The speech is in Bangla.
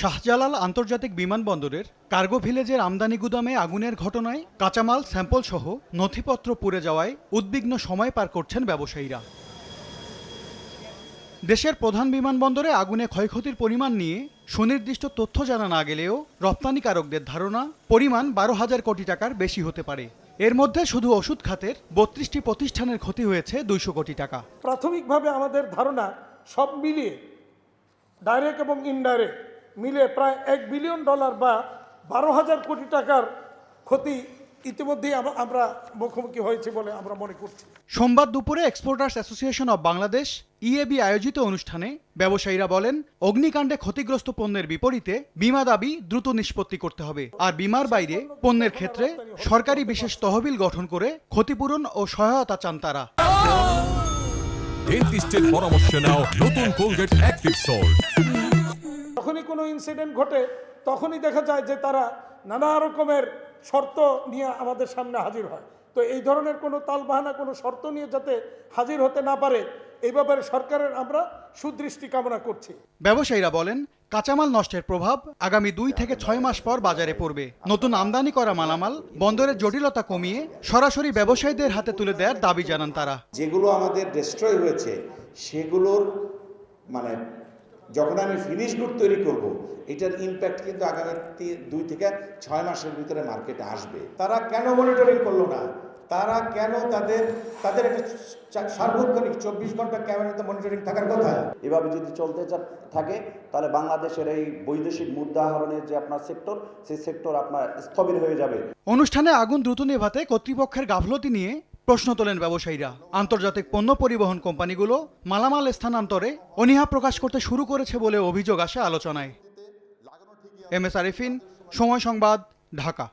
শাহজালাল আন্তর্জাতিক বিমানবন্দরের কার্গো ভিলেজের আমদানি গুদামে আগুনের ঘটনায় কাঁচামাল স্যাম্পল সহ নথিপত্র পুড়ে যাওয়ায় উদ্বিগ্ন সময় পার করছেন ব্যবসায়ীরা। দেশের প্রধান বিমানবন্দরে আগুনে ক্ষয়ক্ষতির পরিমাণ নিয়ে সুনির্দিষ্ট তথ্য জানা না গেলেও রপ্তানিকারকদের ধারণা, পরিমাণ বারো হাজার কোটি টাকার বেশি হতে পারে। এর মধ্যে শুধু ওষুধ খাতের বত্রিশটি প্রতিষ্ঠানের ক্ষতি হয়েছে দুইশো কোটি টাকা। প্রাথমিকভাবে আমাদের ধারণা সব মিলিয়ে ডাইরেক্ট এবং ইনডাইরেক্ট মিলে প্রায় এক বিলিয়ন ডলার বা বারো হাজার কোটি টাকার ক্ষতি ইতিমধ্যেই আমরা মুখোমুখি হয়েছে বলে আমরা মনে করছি। সোমবার দুপুরে exporters association of Bangladesh EAB আয়োজিত অনুষ্ঠানে ব্যবসায়ীরা বলেন অগ্নিকাণ্ডে ক্ষতিগ্রস্ত পণ্যের বিপরীতে বিমা দাবি দ্রুত নিষ্পত্তি করতে হবে। আর বিমার বাইরে পণ্যের ক্ষেত্রে সরকারি বিশেষ তহবিল গঠন করে ক্ষতিপূরণ ও সহায়তা চান তারা। ডেন্টিস্টের পরামর্শ নাও নতুন কোলগেট অ্যাক্টিভ সল্ট যখনই কোনো ইনসিডেন্ট ঘটে তখনই দেখা যায় যে তারা নানা রকমের শর্ত নিয়ে আমাদের সামনে হাজির হয়। তো এই ধরনের কোনো তালবাহানা কোনো শর্ত নিয়ে যাতে হাজির হতে না পারে এই ব্যাপারে সরকারের আমরা সুদৃষ্টি কামনা করছি। ব্যবসায়ীরা বলেন কাঁচামাল নষ্টের প্রভাব আগামী দুই থেকে ছয় মাস পর বাজারে পড়বে। নতুন আমদানি করা মালামাল বন্দরের জটিলতা কমিয়ে সরাসরি ব্যবসায়ীদের হাতে তুলে দেওয়ার দাবি জানান তারা। যেগুলো আমাদের ডিস্ট্রয় হয়েছে সেগুলোর মানে যখন আমি ফিনিশ গুড তৈরি করব, এটার ইম্প্যাক্ট কিন্তু আগামী দুই থেকে ছয় মাসের ভিতরে মার্কেটে আসবে। তারা কেন মনিটরিং করল না? তারা কেন তাদের তাদের একটা সার্বক্ষণিক চব্বিশ ঘণ্টা ক্যামেরাতে মনিটরিং থাকার কথা? এভাবে যদি চলতে থাকে, তাহলে বাংলাদেশের এই বৈদেশিক মুদ্রা আহরণের যে আপনার সেক্টর সেই সেক্টর আপনার স্থবির হয়ে যাবে। অনুষ্ঠানে আগুন দ্রুত নেভাতে কর্তৃপক্ষের গাফলতি নিয়ে প্রশ্ন তোলেন ব্যবসায়ীরা। আন্তর্জাতিক পণ্য পরিবহন কোম্পানিগুলো মালামাল স্থানান্তরে অনীহা প্রকাশ করতে শুরু করেছে বলে অভিযোগ আসে আলোচনায়। এম এস আরিফিন, সময় সংবাদ, ঢাকা।